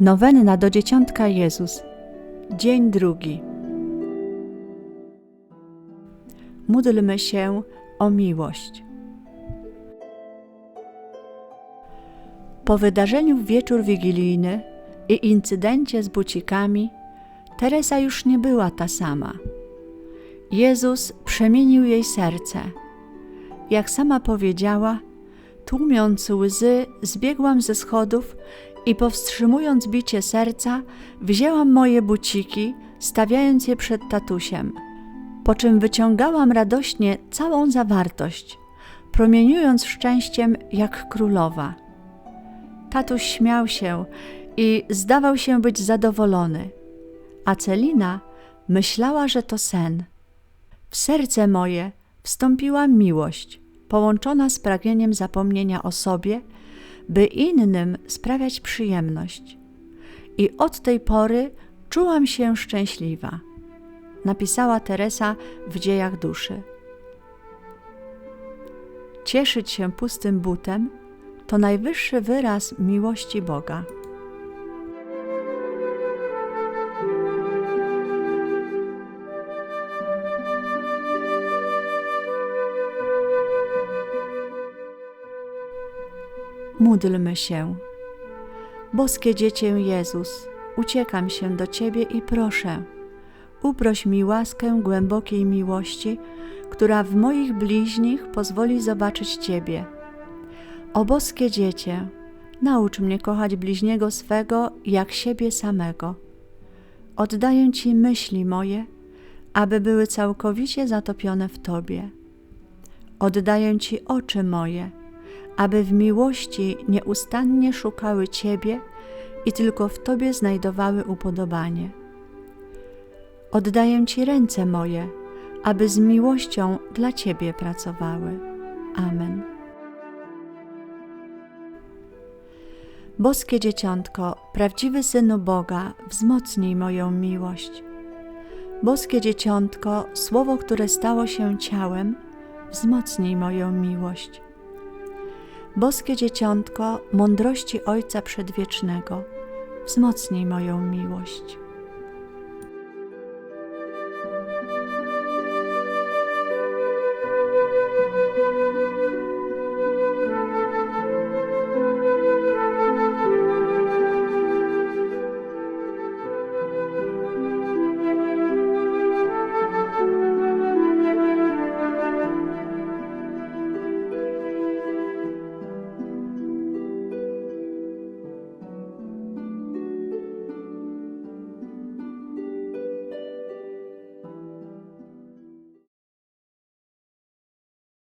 Nowenna do Dzieciątka Jezus. Dzień drugi. Módlmy się o miłość. Po wydarzeniu w wieczór wigilijny i incydencie z bucikami, Teresa już nie była ta sama. Jezus przemienił jej serce. Jak sama powiedziała, tłumiąc łzy, zbiegłam ze schodów i powstrzymując bicie serca, wzięłam moje buciki, stawiając je przed tatusiem, po czym wyciągałam radośnie całą zawartość, promieniując szczęściem jak królowa. Tatuś śmiał się i zdawał się być zadowolony, a Celina myślała, że to sen. W serce moje wstąpiła miłość, połączona z pragnieniem zapomnienia o sobie, by innym sprawiać przyjemność. I od tej pory czułam się szczęśliwa, napisała Teresa w dziejach duszy. Cieszyć się pustym butem to najwyższy wyraz miłości Boga. Módlmy się. Boskie Dziecię Jezus, uciekam się do Ciebie i proszę, uproś mi łaskę głębokiej miłości, która w moich bliźnich pozwoli zobaczyć Ciebie. O boskie Dziecię, naucz mnie kochać bliźniego swego jak siebie samego. Oddaję Ci myśli moje, aby były całkowicie zatopione w Tobie. Oddaję Ci oczy moje, aby w miłości nieustannie szukały Ciebie i tylko w Tobie znajdowały upodobanie. Oddaję Ci ręce moje, aby z miłością dla Ciebie pracowały. Amen. Boskie Dzieciątko, prawdziwy Synu Boga, wzmocnij moją miłość. Boskie Dzieciątko, Słowo, które stało się ciałem, wzmocnij moją miłość. Boskie Dzieciątko, mądrości Ojca Przedwiecznego, wzmocnij moją miłość.